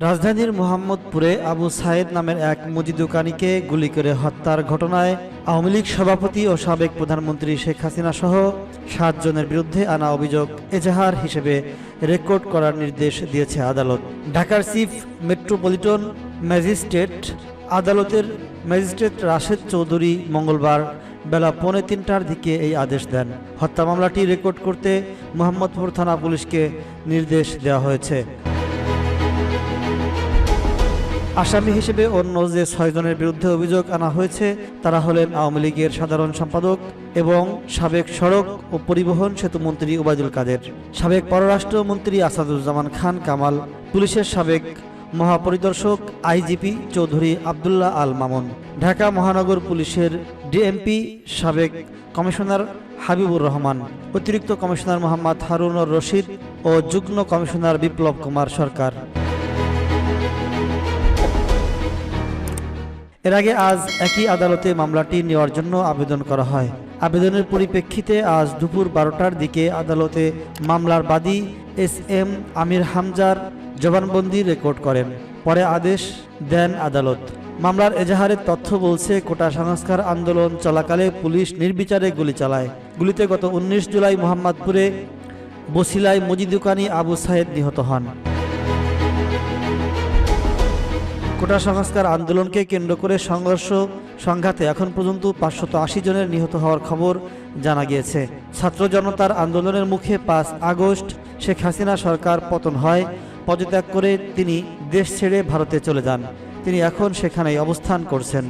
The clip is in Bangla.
রাজধানীর মোহাম্মদপুরে আবু সায়েদ নামের এক মুদি দোকানিকে গুলি করে হত্যার ঘটনায় আওয়ামী লীগ সভাপতি ও সাবেক প্রধানমন্ত্রী শেখ হাসিনা সহ সাতজনের বিরুদ্ধে আনা অভিযোগ এজাহার হিসেবে রেকর্ড করার নির্দেশ দিয়েছে আদালত। ঢাকার চিফ মেট্রোপলিটন ম্যাজিস্ট্রেট আদালতের ম্যাজিস্ট্রেট রাশেদ চৌধুরী মঙ্গলবার বেলা পৌনে তিনটার দিকে এই আদেশ দেন। হত্যা মামলাটি রেকর্ড করতে মোহাম্মদপুর থানা পুলিশকে নির্দেশ দেওয়া হয়েছে। আসামি হিসেবে অন্য যে ছয়জনের বিরুদ্ধে অভিযোগ আনা হয়েছে, তারা হলেন আওয়ামী লীগের সাধারণ সম্পাদক এবং সাবেক সড়ক ও পরিবহন সেতুমন্ত্রী ওবায়দুল কাদের, সাবেক পররাষ্ট্রমন্ত্রী আসাদুজ্জামান খান কামাল, পুলিশের সাবেক মহাপরিদর্শক আইজিপি চৌধুরী আবদুল্লাহ আল মামুন, ঢাকা মহানগর পুলিশের ডিএমপি সাবেক কমিশনার হাবিবুর রহমান, অতিরিক্ত কমিশনার মোহাম্মদ হারুনুর রশিদ ও যুগ্ম কমিশনার বিপ্লব কুমার সরকার। এর আগে আজ একই আদালতে মামলাটি নেওয়ার জন্য আবেদন করা হয়। আবেদনের পরিপ্রেক্ষিতে আজ দুপুর বারোটার দিকে আদালতে মামলার বাদী এস এম আমির হামজার জবানবন্দি রেকর্ড করেন। পরে আদেশ দেন আদালত। মামলার এজাহারের তথ্য বলছে, কোটা সংস্কার আন্দোলন চলাকালে পুলিশ নির্বিচারে গুলি চালায়। গুলিতে গত উনিশ জুলাই মোহাম্মদপুরে বসিলায় মজিদুকানি আবু সাহেদ নিহত হন। কোটা সংস্কার আন্দোলনকে কেন্দ্র করে সংঘর্ষ সংঘাতে এখন পর্যন্ত পাঁচশত আশি জনের নিহত হওয়ার খবর জানা গিয়েছে। ছাত্র জনতার আন্দোলনের মুখে পাঁচ আগস্ট শেখ হাসিনা সরকার পতন হয়। পদত্যাগ করে তিনি দেশ ছেড়ে ভারতে চলে যান। তিনি এখন সেখানেই অবস্থান করছেন।